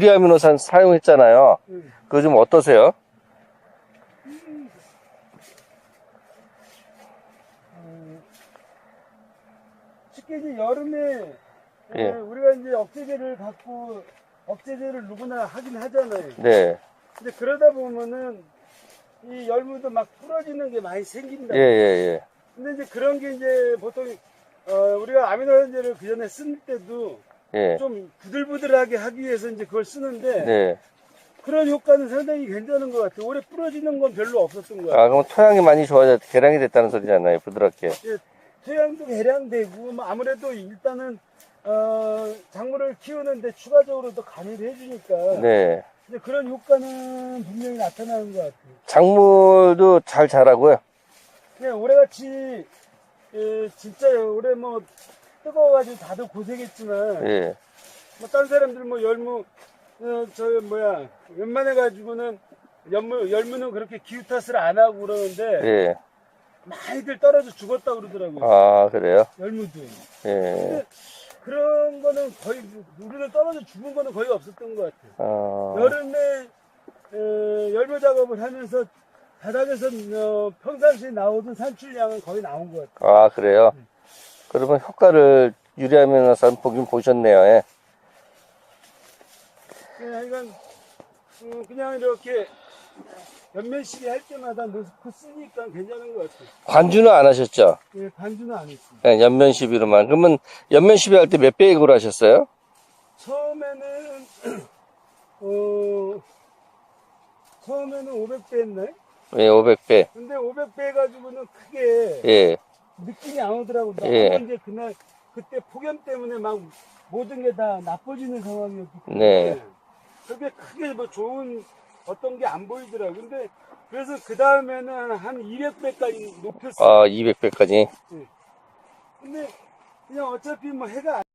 유리아미노산 사용했잖아요. 음. 그거 좀 어떠세요? 음, 쉽게 이제 여름에 예. 에, 우리가 이제 억제제를 갖고 억제제를 누구나 하긴 하잖아요. 네. 근데 그러다 보면은 이 열무도 막 부러지는 게 많이 생긴다. 예, 예, 근데 이제 그런 게 이제 보통 어, 우리가 아미노산제를 그 전에 쓸 때도 예. 예. 좀 부들부들하게 하기 위해서 이제 그걸 쓰는데 네. 그런 효과는 상당히 괜찮은 것 같아요. 올해 부러지는 건 별로 없었던 것 같아요. 아, 그럼 토양이 많이 좋아져, 개량이 됐다는 소리잖아요. 부드럽게. 토양도 개량되고 뭐 아무래도 일단은 어, 작물을 키우는데 추가적으로 더 관여를 해주니까 네. 이제 그런 효과는 분명히 나타나는 것 같아요. 작물도 잘 자라고요. 그냥 올해같이 에, 진짜 올해 뭐 뜨거워가지고 다들 고생했지만 예. 뭐 다른 사람들 뭐 열무 어, 저 뭐야 웬만해 가지고는 열무 열무는 그렇게 기후 탓을 안 하고 그러는데 예. 많이들 떨어져 죽었다 고 그러더라고요. 아, 그래요? 열무도. 예. 그런 거는 거의 우리는 떨어져 죽은 거는 거의 없었던 것 같아요. 어, 여름에 에, 열무 작업을 하면서 바닥에서 어, 평상시에 나오던 산출량은 거의 나온 것 같아요. 아, 그래요? 그러면 효과를 유리아미노산 보긴 보셨네요. 예. 그냥 이건 음, 그냥 이렇게 연면시기 할 때마다 넣고 쓰니까 괜찮은 것 같아요. 관주는 안 하셨죠? 예, 반주는 안 했어요. 그냥 연면 시비로만. 그러면 연면 시비 할 때 몇 배액으로 하셨어요? 처음에는 어 처음에는 500배 했나요? 예, 500배. 근데 500배 해가지고는 크게 예. 느낌이 안 오더라고. 너무 예. 이제 그날 그때 폭염 때문에 막 모든 게 다 나빠지는 상황이었기 때문에 네. 그게 크게 뭐 좋은 어떤 게 안 보이더라고. 근데 그래서 그 다음에는 한 200배까지 높였어. 요 아, 200배까지. 근데 그냥 어차피 뭐 해가